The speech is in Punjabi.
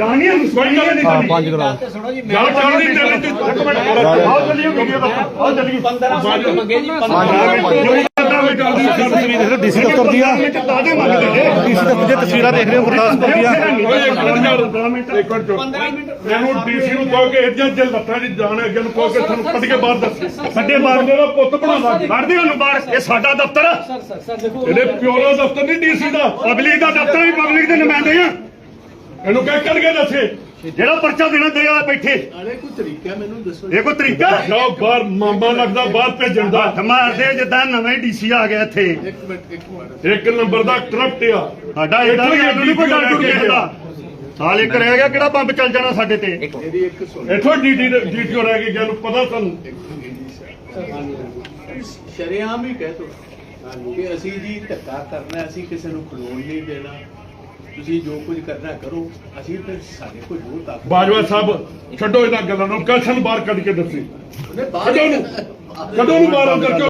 ਜਾਣੀ ਹੈ ਕੋਈ ਗੱਲ ਨਹੀਂ ਹਾਂ ਪੰਜ ਕਰਾ ਗੱਲ ਚੱਲਦੀ ਚੱਲਦੀ ਇੱਕ ਮਿੰਟ ਆਓ ਚੱਲੀਏ ਵੀਡੀਓ ਦਾ ਆਓ ਚੱਲੀਏ। 15 ਮੰਗੇ ਜੀ 15 ਡੀਸੀ ਦਫ਼ਤਰ ਦੀਆਂ ਦਾਦੇ ਮੰਗਦੇ ਨੇ ਡੀਸੀ ਦਫ਼ਤਰ ਦੀਆਂ ਤਸਵੀਰਾਂ ਦੇਖ ਰਹੇ ਹੋ ਗੁਰਦਾਸਪੁਰ ਦੀਆਂ ਇਹਨੂੰ ਡੀਸੀ ਨੂੰ ਕਹੋ ਕਿ ਇੱਜਾਂ ਜੇ ਲੱਤਾਂ ਦੀ ਜਾਣ ਅੱਗੇ ਨੂੰ ਕਹੋ ਕਿ ਤੁਹਾਨੂੰ ਕੱਢ ਕੇ ਬਾਹਰ ਦੱਸ। ਸਾਡੇ ਬਾਹਰ ਦਾ ਪੁੱਤ ਬਣਾਵਾ ਕੱਢਦੇ ਉਹਨੂੰ ਬਾਹਰ। ਇਹ ਸਾਡਾ ਦਫ਼ਤਰ ਆ। ਸਰ ਸਰ ਸਰ ਦੇਖੋ ਇਹਦੇ ਪਿਓ ਦਾ ਦਫ਼ਤਰ ਨਹੀਂ ਡੀਸੀ ਦਾ। ਪਬਲਿਕ ਦਾ ਦਫ਼ਤਰ ਵੀ ਪਬਲਿਕ ਦੇ ਨੁਮਾਇੰਦੇ ਆ ਇਹਨੂੰ ਕਹਿ ਕੱਢ ਕੇ ਦੱਸੇ। ਜਿਹੜਾ ਪਰਚਾ ਦੇਣਾ ਦੇ ਆ ਬੈਠੇ। ਅਰੇ ਕੋਈ ਤਰੀਕਾ ਮੈਨੂੰ ਦੱਸੋ। ਇਹ ਕੋਈ ਤਰੀਕਾ? ਜਾਓ ਬਾਹਰ ਮਾਮਾ ਲੱਗਦਾ ਬਾਹਰ ਭੇਜਣ ਦਾ। ਹੱਥ ਮਾਰਦੇ ਜਿੱਦਾਂ ਨਵੇਂ ਡੀਸੀ ਆ ਗਿਆ ਇੱਥੇ। ਇੱਕ ਮਿੰਟ ਇੱਕ ਮਿੰਟ। ਇੱਕ ਨੰਬਰ ਦਾ ਕਰਪਟ ਆ। ਸਾਡਾ ਇਹਦਾ ਵੀ ਸਾਨੂੰ ਨਹੀਂ ਡੁਰ ਕਿਸੇ ਦਾ ਸਾਲ ਇੱਕ ਰਹਿ ਗਿਆ ਕਿਹੜਾ ਬੰਬ ਚੱਲ ਜਾਣਾ ਸਾਡੇ ਤੇ? ਮੇਰੀ ਇੱਕ ਸੁਣ। ਇੱਥੋਂ ਡੀਟੀ ਡੀਟੀਓ ਰਹਿ ਗਈ ਜਾਨੂੰ ਪਤਾ ਤੁਹਾਨੂੰ ਸ਼ਰੇਆਮ ਹੀ ਕਹਿ ਤੋ ਕਿ ਅਸੀਂ ਜੀ ਧੱਕਾ ਕਰਨਾ ਅਸੀਂ ਕਿਸੇ ਨੂੰ ਖਲੋਣ ਨਹੀਂ ਦੇਣਾ। ਤੁਸੀਂ ਜੋ ਕੁਝ ਕਰਨਾ ਕਰੋ ਅਸੀਂ ਤੇ ਸਾਡੇ ਕੋਲ ਜੋ ਤਾਕਤ ਬਾਜਵਾ ਸਾਹਿਬ ਛੱਡੋ ਇਹਨਾਂ ਗੱਲਾਂ ਨੂੰ ਕਸ਼ਨ ਬਾਹਰ ਕੱਢ ਕੇ ਦੱਸੀ। ਉਹਨੇ ਬਾਹਰ ਕਦੋਂ ਨੂੰ ਬਾਹਰ ਕਰਕੇ